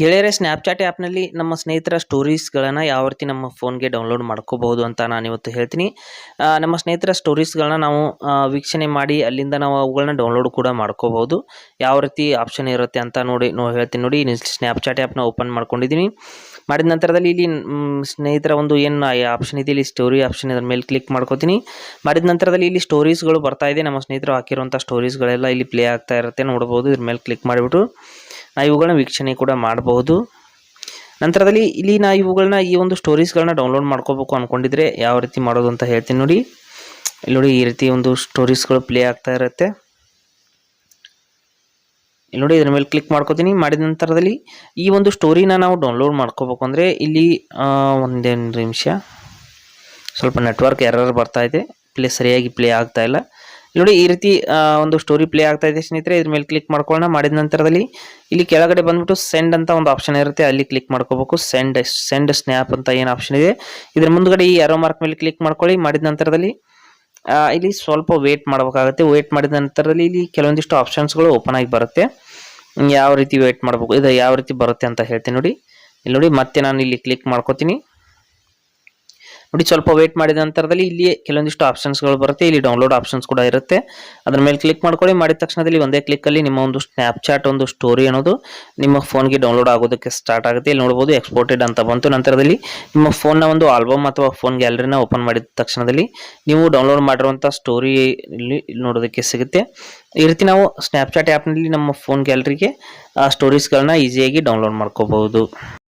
ಗೆಳೆಯರೇ ಸ್ನ್ಯಾಪ್ಚಾಟ್ ಆ್ಯಪ್ನಲ್ಲಿ ನಮ್ಮ ಸ್ನೇಹಿತರ ಸ್ಟೋರೀಸ್ಗಳನ್ನು ಯಾವ ರೀತಿ ನಮ್ಮ ಫೋನ್ಗೆ ಡೌನ್ಲೋಡ್ ಮಾಡ್ಕೋಬಹುದು ಅಂತ ನಾನು ಇವತ್ತು ಹೇಳ್ತೀನಿ. ನಮ್ಮ ಸ್ನೇಹಿತರ ಸ್ಟೋರೀಸ್ಗಳನ್ನ ನಾವು ವೀಕ್ಷಣೆ ಮಾಡಿ ಅಲ್ಲಿಂದ ನಾವು ಅವುಗಳನ್ನ ಡೌನ್ಲೋಡ್ ಕೂಡ ಮಾಡ್ಕೋಬಹುದು. ಯಾವ ರೀತಿ ಆಪ್ಷನ್ ಇರುತ್ತೆ ಅಂತ ನೋಡಿ, ನೋ ಹೇಳ್ತೀನಿ ನೋಡಿ ಸ್ನ್ಯಾಪ್ಚಾಟ್ ಆ್ಯಪ್ನ ಓಪನ್ ಮಾಡ್ಕೊಂಡಿದ್ದೀನಿ. ಮಾಡಿದ ನಂತರದಲ್ಲಿ ಇಲ್ಲಿ ಸ್ನೇಹಿತರ ಒಂದು ಏನು ಆಪ್ಷನ್ ಇದೆ, ಇಲ್ಲಿ ಸ್ಟೋರಿ ಆಪ್ಷನ್ ಇದ್ರ ಮೇಲೆ ಕ್ಲಿಕ್ ಮಾಡ್ಕೋತೀನಿ. ಮಾಡಿದ ನಂತರದಲ್ಲಿ ಇಲ್ಲಿ ಸ್ಟೋರೀಸ್ಗಳು ಬರ್ತಾ ಇದೆ. ನಮ್ಮ ಸ್ನೇಹಿತರು ಹಾಕಿರುವಂಥ ಸ್ಟೋರೀಸ್ಗಳೆಲ್ಲ ಇಲ್ಲಿ ಪ್ಲೇ ಆಗ್ತಾ ಇರುತ್ತೆ. ನೋಡ್ಬೋದು, ಇದ್ರ ಮೇಲೆ ಕ್ಲಿಕ್ ಮಾಡಿಬಿಟ್ಟು ನಾವು ಇವುಗಳನ್ನ ವೀಕ್ಷಣೆ ಕೂಡ ಮಾಡಬಹುದು ನಂತರದಲ್ಲಿ ಇಲ್ಲಿ ನಾ ಇವುಗಳನ್ನ ಈ ಒಂದು ಸ್ಟೋರೀಸ್ಗಳನ್ನ ಡೌನ್ಲೋಡ್ ಮಾಡ್ಕೋಬೇಕು ಅಂದ್ಕೊಂಡಿದ್ರೆ ಯಾವ ರೀತಿ ಮಾಡೋದು ಅಂತ ಹೇಳ್ತೀನಿ ನೋಡಿ. ಇಲ್ಲಿ ನೋಡಿ ಈ ರೀತಿ ಒಂದು ಸ್ಟೋರೀಸ್ಗಳು ಪ್ಲೇ ಆಗ್ತಾ ಇರುತ್ತೆ. ಇಲ್ಲಿ ನೋಡಿ ಇದ್ರ ಮೇಲೆ ಕ್ಲಿಕ್ ಮಾಡ್ಕೋತೀನಿ. ಮಾಡಿದ ನಂತರದಲ್ಲಿ ಈ ಒಂದು ಸ್ಟೋರಿನ ನಾವು ಡೌನ್ಲೋಡ್ ಮಾಡ್ಕೋಬೇಕು ಅಂದರೆ ಇಲ್ಲಿ ಒಂದೇನು ನಿಮಿಷ. ಸ್ವಲ್ಪ ನೆಟ್ವರ್ಕ್ ಎರರ್ ಬರ್ತಾ ಇದೆ. ಪ್ಲೇ ಸರಿಯಾಗಿ ಪ್ಲೇ ಆಗ್ತಾ ಇಲ್ಲ. ನೋಡಿ ಈ ರೀತಿ ಒಂದು ಸ್ಟೋರಿ ಪ್ಲೇ ಆಗ್ತಾ ಇದೆ ಸ್ನೇಹಿತರೆ. ಇದ್ರ ಮೇಲೆ ಕ್ಲಿಕ್ ಮಾಡ್ಕೊಳ್ಳೋಣ. ಮಾಡಿದ ನಂತರದಲ್ಲಿ ಇಲ್ಲಿ ಕೆಳಗಡೆ ಬಂದ್ಬಿಟ್ಟು ಸೆಂಡ್ ಅಂತ ಒಂದು ಆಪ್ಷನ್ ಇರುತ್ತೆ. ಅಲ್ಲಿ ಕ್ಲಿಕ್ ಮಾಡ್ಕೋಬೇಕು. ಸೆಂಡ್ ಸೆಂಡ್ ಸ್ನ್ಯಾಪ್ ಅಂತ ಏನು ಆಪ್ಷನ್ ಇದೆ. ಇದ್ರ ಮುಂದ್ಗಡೆ ಈ ಎರೋ ಮಾರ್ಕ್ ಮೇಲೆ ಕ್ಲಿಕ್ ಮಾಡ್ಕೊಳ್ಳಿ. ಮಾಡಿದ ನಂತರದಲ್ಲಿ ಇಲ್ಲಿ ಸ್ವಲ್ಪ ವೇಟ್ ಮಾಡಬೇಕಾಗುತ್ತೆ. ವೇಟ್ ಮಾಡಿದ ನಂತರದಲ್ಲಿ ಇಲ್ಲಿ ಕೆಲವೊಂದಿಷ್ಟು ಆಪ್ಷನ್ಸ್ಗಳು ಓಪನ್ ಆಗಿ ಬರುತ್ತೆ. ಯಾವ ರೀತಿ ವೇಟ್ ಮಾಡಬೇಕು, ಇದು ಯಾವ ರೀತಿ ಬರುತ್ತೆ ಅಂತ ಹೇಳ್ತೀನಿ ನೋಡಿ. ಇಲ್ಲಿ ನೋಡಿ, ಮತ್ತೆ ನಾನು ಇಲ್ಲಿ ಕ್ಲಿಕ್ ಮಾಡ್ಕೋತೀನಿ. ನೋಡಿ ಸ್ವಲ್ಪ ವೇಟ್ ಮಾಡಿದ ನಂತರದಲ್ಲಿ ಇಲ್ಲಿ ಕೆಲವೊಂದಿಷ್ಟು ಆಪ್ಷನ್ಸ್ಗಳು ಬರುತ್ತೆ. ಇಲ್ಲಿ ಡೌನ್ಲೋಡ್ ಆಪ್ಷನ್ಸ್ ಕೂಡ ಇರುತ್ತೆ. ಅದ್ರ ಮೇಲೆ ಕ್ಲಿಕ್ ಮಾಡ್ಕೊಳ್ಳಿ. ಮಾಡಿದ ತಕ್ಷಣದಲ್ಲಿ ಒಂದೇ ಕ್ಲಿಕ್ಕಲ್ಲಿ ನಿಮ್ಮ ಒಂದು ಸ್ನ್ಯಾಪ್ಚಾಟ್ ಒಂದು ಸ್ಟೋರಿ ಅನ್ನೋದು ನಿಮ್ಮ ಫೋನ್ಗೆ ಡೌನ್ಲೋಡ್ ಆಗೋದಕ್ಕೆ ಸ್ಟಾರ್ಟ್ ಆಗುತ್ತೆ. ಇಲ್ಲಿ ನೋಡ್ಬೋದು ಎಕ್ಸ್ಪೋರ್ಟೆಡ್ ಅಂತ ಬಂತು. ನಂತರದಲ್ಲಿ ನಿಮ್ಮ ಫೋನ್ನ ಒಂದು ಆಲ್ಬಮ್ ಅಥವಾ ಫೋನ್ ಗ್ಯಾಲರಿನ ಓಪನ್ ಮಾಡಿದ ತಕ್ಷಣದಲ್ಲಿ ನೀವು ಡೌನ್ಲೋಡ್ ಮಾಡಿರುವಂಥ ಸ್ಟೋರಿ ಇಲ್ಲಿ ನೋಡೋದಕ್ಕೆ ಸಿಗುತ್ತೆ. ಈ ರೀತಿ ನಾವು ಸ್ನ್ಯಾಪ್ಚಾಟ್ ಆ್ಯಪ್ನಲ್ಲಿ ನಮ್ಮ ಫೋನ್ ಗ್ಯಾಲರಿಗೆ ಆ ಸ್ಟೋರೀಸ್ಗಳನ್ನ ಈಸಿಯಾಗಿ ಡೌನ್ಲೋಡ್ ಮಾಡ್ಕೋಬಹುದು.